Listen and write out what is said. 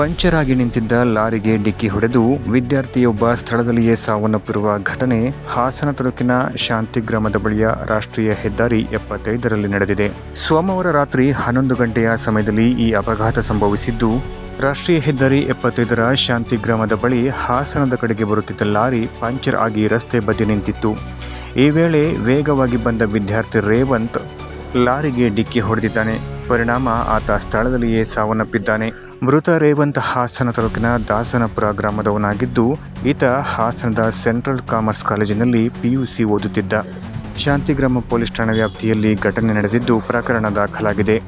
Puncture ಆಗಿ ನಿಂತಿದ್ದ ಲಾರಿಗೆ ಡಿಕ್ಕಿ ಹೊಡೆದು ವಿದ್ಯಾರ್ಥಿಯೊಬ್ಬ ಸ್ಥಳದಲ್ಲಿಯೇ ಸಾವನ್ನಪ್ಪಿರುವ ಘಟನೆ ಹಾಸನ ತಾಲೂಕಿನ ಶಾಂತಿ ಗ್ರಾಮದ ಬಳಿಯ ರಾಷ್ಟ್ರೀಯ ಹೆದ್ದಾರಿ ಎಪ್ಪತ್ತೈದರಲ್ಲಿ ನಡೆದಿದೆ. ಸೋಮವಾರ ರಾತ್ರಿ ಹನ್ನೊಂದು ಗಂಟೆಯ ಸಮಯದಲ್ಲಿ ಈ ಅಪಘಾತ ಸಂಭವಿಸಿದ್ದು, ರಾಷ್ಟ್ರೀಯ ಹೆದ್ದಾರಿ ಎಪ್ಪತ್ತೈದರ ಶಾಂತಿ ಗ್ರಾಮದ ಬಳಿ ಹಾಸನದ ಕಡೆಗೆ ಬರುತ್ತಿದ್ದ ಲಾರಿ ಪಂಚರ್ ಆಗಿ ರಸ್ತೆ ಬದಿ ನಿಂತಿತ್ತು. ಈ ವೇಳೆ ವೇಗವಾಗಿ ಬಂದ ವಿದ್ಯಾರ್ಥಿ ರೇವಂತ್ ಲಾರಿಗೆ ಡಿಕ್ಕಿ ಹೊಡೆದಿದ್ದಾನೆ. ಪರಿಣಾಮ ಆತ ಸ್ಥಳದಲ್ಲಿಯೇ ಸಾವನ್ನಪ್ಪಿದ್ದಾನೆ. ಮೃತ ರೇವಂತ್ ಹಾಸನ ತಾಲೂಕಿನ ದಾಸನಪುರ ಗ್ರಾಮದವನಾಗಿದ್ದು, ಈತ ಹಾಸನದ ಸೆಂಟ್ರಲ್ ಕಾಮರ್ಸ್ ಕಾಲೇಜಿನಲ್ಲಿ ಪಿಯುಸಿ ಓದುತ್ತಿದ್ದ. ಶಾಂತಿಗ್ರಾಮ ಪೊಲೀಸ್ ಠಾಣೆ ವ್ಯಾಪ್ತಿಯಲ್ಲಿ ಘಟನೆ ನಡೆದಿದ್ದು ಪ್ರಕರಣ ದಾಖಲಾಗಿದೆ.